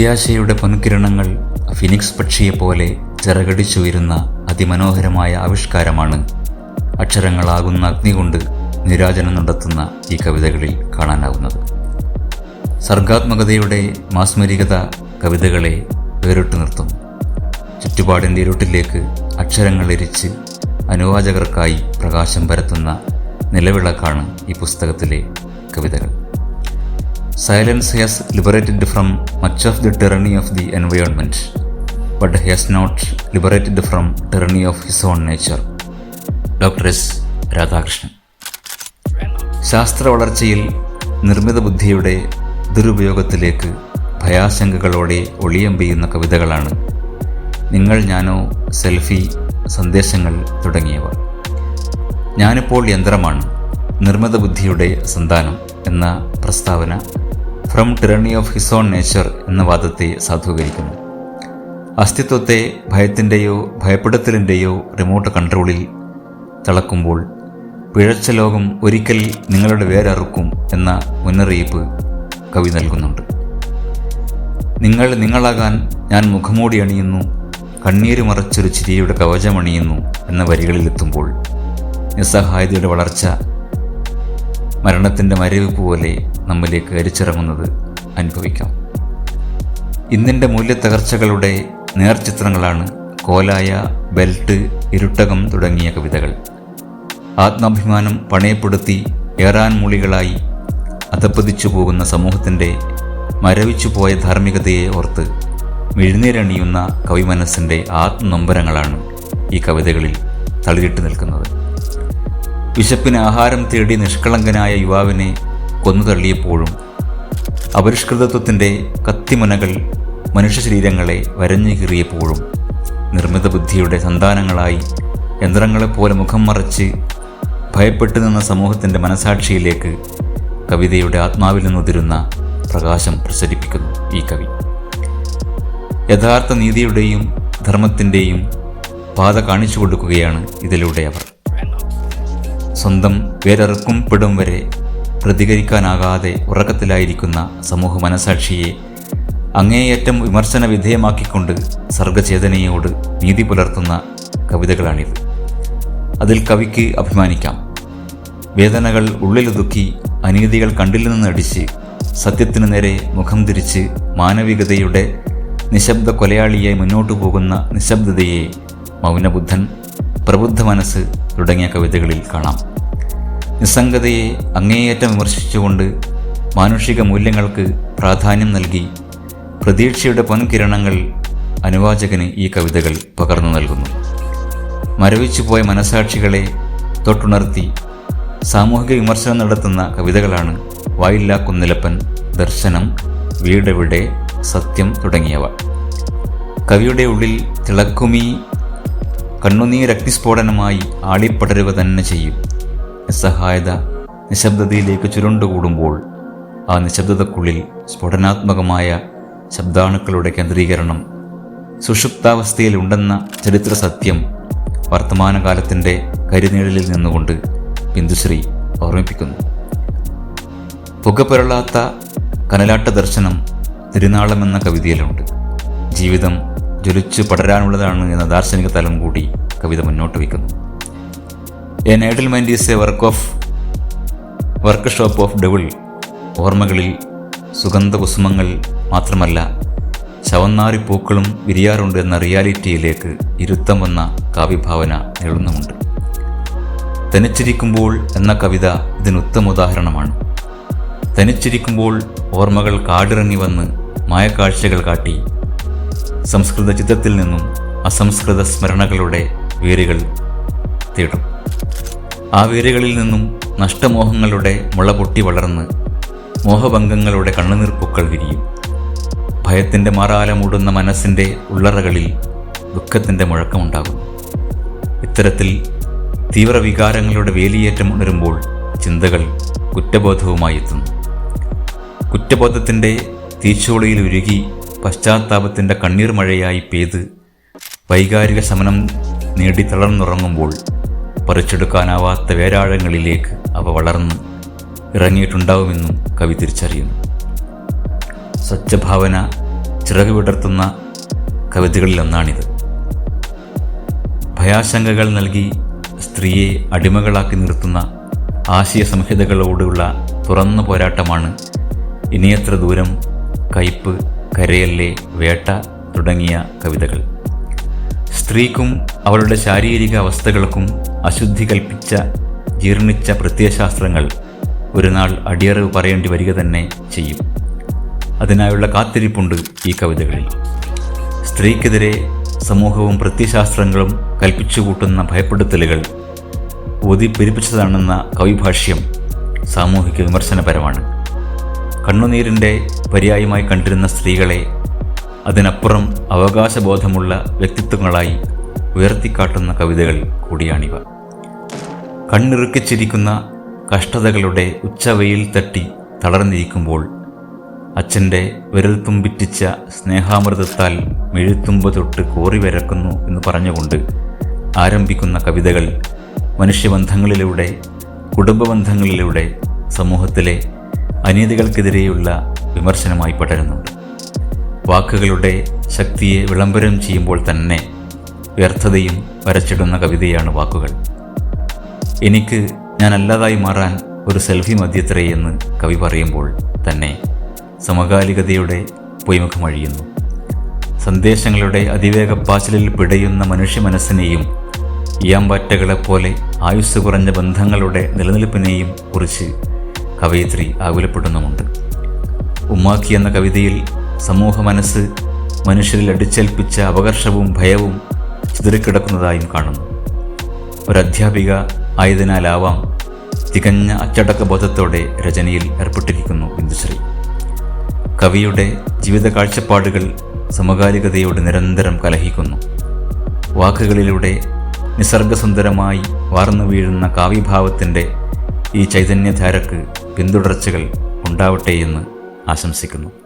പ്രത്യാശയുടെ പൊൻകിരണങ്ങൾ ഫിനിക്സ് പക്ഷിയെപ്പോലെ ചിറകടിച്ചുയരുന്ന അതിമനോഹരമായ ആവിഷ്കാരമാണ് അക്ഷരങ്ങളാകുന്ന അഗ്നി കൊണ്ട് നിരാജനം നടത്തുന്ന ഈ കവിതകളിൽ കാണാനാവുന്നത്. സർഗാത്മകതയുടെ മാസ്മരികത കവിതകളെ വേറിട്ട് നിർത്തുന്നു ചുറ്റുപാടിന്റെ ഇരുട്ടിലേക്ക് അക്ഷരങ്ങൾ എരിച്ച് അനുവാചകർക്കായി പ്രകാശം പരത്തുന്ന നിലവിളക്കാണ് ഈ പുസ്തകത്തിലെ കവിതകൾ. Silence has liberated from much of the tyranny of the environment but has not liberated from tyranny of his own nature doctor S Radhakrishnan ശാസ്ത്ര വളർച്ചയിൽ നിർമ്മിത ബുദ്ധിയുടെ ദുരുപയോഗത്തിലേക്ക് ഭയാശങ്കകളോടെ ഒളിയമ്പെയ്യുന്ന കവിതകളാണ് നിങ്ങൾ ഞാനോ സെൽഫി സന്ദേശങ്ങൾ തുടങ്ങിയവ. ഞാനിപ്പോൾ യന്ത്രമാണ് നിർമ്മിത ബുദ്ധിയുടെ സന്താനം എന്ന പ്രസ്താവന from tyranny of his own nature എന്ന വാദത്തെ സാധൂകരിക്കുന്നു. അസ്തിത്വത്തെ ഭയത്തിന്റെയോ ഭയപ്പെടുത്തലിന്റെയോ റിമോട്ട് കൺട്രോളിൽ തളക്കുമ്പോൾ പിഴച്ച ലോകം ഒരിക്കൽ നിങ്ങളുടെ വേരറുക്കും എന്ന മുന്നറിയിപ്പ് കവി നൽകുന്നുണ്ട്. നിങ്ങൾ നിങ്ങളാകാൻ ഞാൻ മുഖമൂടി അണിയുന്നു കണ്ണീര് മറച്ചൊരു ചിരിയുടെ കവചമണിയുന്നു എന്ന വരികളിലെത്തുമ്പോൾ നിസ്സഹായതയുടെ വളർച്ച മരണത്തിന്റെ മരവിപ്പ് പോലെ നമ്മിലേക്ക് അരിച്ചിറങ്ങുന്നത് അനുഭവിക്കാം. ഇന്നിന്റെ മൂല്യത്തകർച്ചകളുടെ നേർചിത്രങ്ങളാണ് കോലായ ബെൽറ്റ് ഇരുട്ടകം തുടങ്ങിയ കവിതകൾ. ആത്മാഭിമാനം പണയപ്പെടുത്തി ഏറാൻ മൂളികളായി അധപ്പതിച്ചു പോകുന്ന സമൂഹത്തിന്റെ മരവിച്ചു പോയ ധാർമ്മികതയെ ഓർത്ത് മിഴുന്നേരണിയുന്ന കവിമനസ്സിന്റെ ആത്മനൊമ്പരങ്ങളാണ് ഈ കവിതകളിൽ തളിരിട്ട് നിൽക്കുന്നത്. വിശപ്പിന് ആഹാരം തേടി നിഷ്കളങ്കനായ യുവാവിനെ കൊന്നു തള്ളിയപ്പോഴും അപരിഷ്കൃതത്വത്തിന്റെ കത്തിമുനകൾ മനുഷ്യ ശരീരങ്ങളെ വരഞ്ഞു കീറിയപ്പോഴും നിർമ്മിത ബുദ്ധിയുടെ സന്താനങ്ങളായി യന്ത്രങ്ങളെപ്പോലെ മുഖം മറച്ച് ഭയപ്പെട്ടു നിന്ന സമൂഹത്തിന്റെ മനസാക്ഷിയിലേക്ക് കവിതയുടെ ആത്മാവിൽ നിന്നുതിരുന്ന പ്രകാശം പ്രസരിപ്പിക്കുന്നു ഈ കവി. യഥാർത്ഥ നീതിയുടെയും ധർമ്മത്തിന്റെയും പാത കാണിച്ചു കൊടുക്കുകയാണ് ഇതിലൂടെ അവർ. സ്വന്തം വേരറുക്കും പെടും വരെ പ്രതികരിക്കാനാകാതെ ഉറക്കത്തിലായിരിക്കുന്ന സമൂഹ മനസാക്ഷിയെ അങ്ങേയറ്റം വിമർശന വിധേയമാക്കിക്കൊണ്ട് സർഗചേതനയോട് നീതി പുലർത്തുന്ന കവിതകളാണിത്. അതിൽ കവിക്ക് അഭിമാനിക്കാം. വേദനകൾ ഉള്ളിലൊതുക്കി അനീതികൾ കണ്ടിൽ നിന്നടിച്ച് സത്യത്തിനു നേരെ മുഖം തിരിച്ച് മാനവികതയുടെ നിശബ്ദ കൊലയാളിയായി മുന്നോട്ടു പോകുന്ന നിശബ്ദതയെ മൗനബുദ്ധൻ പ്രബുദ്ധ മനസ്സ് തുടങ്ങിയ കവിതകളിൽ കാണാം. നിസ്സംഗതയെ അങ്ങേയറ്റം വിമർശിച്ചുകൊണ്ട് മാനുഷിക മൂല്യങ്ങൾക്ക് പ്രാധാന്യം നൽകി പ്രതീക്ഷയുടെ പൊൻകിരണങ്ങൾ അനുവാചകന് ഈ കവിതകൾ പകർന്നു നൽകുന്നു. മരവിച്ചുപോയ മനസാക്ഷികളെ തൊട്ടുണർത്തി സാമൂഹിക വിമർശനം നടത്തുന്ന കവിതകളാണ് വായില്ലാ കുന്നിലപ്പൻ ദർശനം വീടെവിടെ സത്യം തുടങ്ങിയവ. കവിയുടെ ഉള്ളിൽ തിളക്കുമീ കണ്ണുനീരഗ്നിസ്ഫോടനമായി ആളിപ്പടരുക തന്നെ ചെയ്യും. നിസ്സഹായത നിശബ്ദതയിലേക്ക് ചുരുണ്ടുകൂടുമ്പോൾ ആ നിശബ്ദതക്കുള്ളിൽ സ്ഫോടനാത്മകമായ ശബ്ദാണുക്കളുടെ കേന്ദ്രീകരണം സുഷുപ്താവസ്ഥയിലുണ്ടെന്ന ചരിത്ര സത്യം വർത്തമാനകാലത്തിന്റെ കരിനിഴലിൽ നിന്നുകൊണ്ട് ബിന്ദുശ്രീ ഓർമ്മിപ്പിക്കുന്നു. പുകപുരളാത്ത കനലാട്ട ദർശനം തിരുനാളം എന്ന കവിതയിലുണ്ട്. ജീവിതം ജ്വലിച്ചു പടരാനുള്ളതാണ് എന്ന ദാർശനിക തലം കൂടി കവിത മുന്നോട്ട് വയ്ക്കുന്നു. A is a work of workshop of double ഓർമ്മകളിൽ സുഗന്ധ കുസുമങ്ങൾ മാത്രമല്ല ചവന്നാറി പൂക്കളും വിരിയാറുണ്ട് എന്ന റിയാലിറ്റിയിലേക്ക് ഇരുത്തം വന്ന കാവ്യഭാവന എഴുതുന്നുമുണ്ട് തനിച്ചിരിക്കുമ്പോൾ എന്ന കവിത ഇതിനുത്തമ ഉദാഹരണമാണ്. തനിച്ചിരിക്കുമ്പോൾ ഓർമ്മകൾ കാടിറങ്ങി വന്ന് മായക്കാഴ്ചകൾ കാട്ടി സംസ്കൃത ചിത്രത്തിൽ നിന്നും അസംസ്കൃത സ്മരണകളുടെ വേരുകൾ തേടും ആ വേരുകളിൽ നിന്നും നഷ്ടമോഹങ്ങളുടെ മുള പൊട്ടി വളർന്ന് മോഹഭംഗങ്ങളുടെ കണ്ണുനീർപ്പുക്കൾ വിരിയും. ഭയത്തിന്റെ മാറാല മൂടുന്ന മനസ്സിന്റെ ഉള്ളറകളിൽ ദുഃഖത്തിന്റെ മുഴക്കമുണ്ടാകും. ഇത്തരത്തിൽ തീവ്രവികാരങ്ങളുടെ വേലിയേറ്റം ഉണരുമ്പോൾ ചിന്തകൾ കുറ്റബോധവുമായി എത്തുന്നു. കുറ്റബോധത്തിന്റെ തീച്ചോളിയിൽ ഉരുകി പശ്ചാത്താപത്തിന്റെ കണ്ണീർ മഴയായി പെയ്ത് വൈകാരിക ശമനം നേടി തളർന്നുറങ്ങുമ്പോൾ പറിച്ചെടുക്കാനാവാത്ത വേരാഴങ്ങളിലേക്ക് അവ വളർന്നു ഇറങ്ങിയിട്ടുണ്ടാവുമെന്നും കവി തിരിച്ചറിയുന്നു. സത്യഭാവന ചിറക് വിടർത്തുന്ന കവിതകളിലൊന്നാണിത് ഭയാശങ്കകൾ നൽകി സ്ത്രീയെ അടിമകളാക്കി നിർത്തുന്ന ആശയ സംഹിതകളോടുള്ള തുറന്ന പോരാട്ടമാണ് ഇനിയത്ര ദൂരം കയ്പ് കരയല്ലേ വേട്ട തുടങ്ങിയ കവിതകൾ. സ്ത്രീക്കും അവളുടെ ശാരീരിക അവസ്ഥകൾക്കും അശുദ്ധി കൽപ്പിച്ച ജീർണിച്ച പ്രത്യയശാസ്ത്രങ്ങൾ ഒരു നാൾ അടിയറവ് പറയേണ്ടി വരിക തന്നെ ചെയ്യും. അതിനായുള്ള കാത്തിരിപ്പുണ്ട് ഈ കവിതകളിൽ. സ്ത്രീക്കെതിരെ സമൂഹവും പ്രത്യയശാസ്ത്രങ്ങളും കൽപ്പിച്ചുകൂട്ടുന്ന ഭയപ്പെടുത്തലുകൾ ഒതിപ്പെരിപ്പിച്ചതാണെന്ന കവിഭാഷ്യം സാമൂഹിക വിമർശനപരമാണ്. കണ്ണുനീരിന്റെ പര്യായമായി കണ്ടിരുന്ന സ്ത്രീകളെ അതിനപ്പുറം അവകാശബോധമുള്ള വ്യക്തിത്വങ്ങളായി ഉയർത്തിക്കാട്ടുന്ന കവിതകൾ കൂടിയാണിവ. കണ്ണിറുക്കിച്ചിരിക്കുന്ന കഷ്ടതകളുടെ ഉച്ചവെയിൽ തട്ടി തളർന്നിരിക്കുമ്പോൾ അച്ഛന്റെ വിരൽത്തുമ്പിറ്റിച്ച സ്നേഹാമൃതത്താൽ മെഴുത്തുമ്പ് തൊട്ട് കോറി വരക്കുന്നു എന്ന് പറഞ്ഞുകൊണ്ട് ആരംഭിക്കുന്ന കവിതകൾ മനുഷ്യബന്ധങ്ങളിലൂടെ കുടുംബബന്ധങ്ങളിലൂടെ സമൂഹത്തിലെ അനീതികൾക്കെതിരെയുള്ള വിമർശനമായി പടരുന്നുണ്ട്. വാക്കുകളുടെ ശക്തിയെ വിളംബരം ചെയ്യുമ്പോൾ തന്നെ വ്യർത്ഥതയും വരച്ചിടുന്ന കവിതയാണ് വാക്കുകൾ. എനിക്ക് ഞാൻ അല്ലാതായി മാറാൻ ഒരു സെൽഫി മധ്യത്രേ എന്ന് കവി പറയുമ്പോൾ തന്നെ സമകാലികതയുടെ പൊയ്മുഖം പൊയ്മുഖമഴിയുന്നു സന്ദേശങ്ങളുടെ അതിവേഗ പാച്ചിലിൽ പിടയുന്ന മനുഷ്യ മനസ്സിനെയും ഇയാമ്പാറ്റകളെപ്പോലെ ആയുസ് കുറഞ്ഞ ബന്ധങ്ങളുടെ നിലനിൽപ്പിനെയും കുറിച്ച് കവയിത്രി ആകുലപ്പെടുന്നുമുണ്ട്. ഉമ്മാക്കി എന്ന കവിതയിൽ സമൂഹ മനസ്സ് മനുഷ്യരിൽ അടിച്ചേൽപ്പിച്ച അപകർഷവും ഭയവും ചിതറിക്കിടക്കുന്നതായും കാണുന്നു. ഒരധ്യാപിക ആയതിനാലാവാം തികഞ്ഞ അച്ചടക്ക ബോധത്തോടെ രചനയിൽ ഏർപ്പെട്ടിരിക്കുന്നു ബിന്ദുശ്രീ. കവിയുടെ ജീവിത കാഴ്ചപ്പാടുകൾ സമകാലികതയോട് നിരന്തരം കലഹിക്കുന്നു. വാക്കുകളിലൂടെ നിസർഗസുന്ദരമായി വാർന്നു വീഴുന്ന കാവ്യഭാവത്തിന്റെ ഈ ചൈതന്യധാരക്ക് പിന്തുടർച്ചകൾ ഉണ്ടാവട്ടെ എന്ന് ആശംസിക്കുന്നു.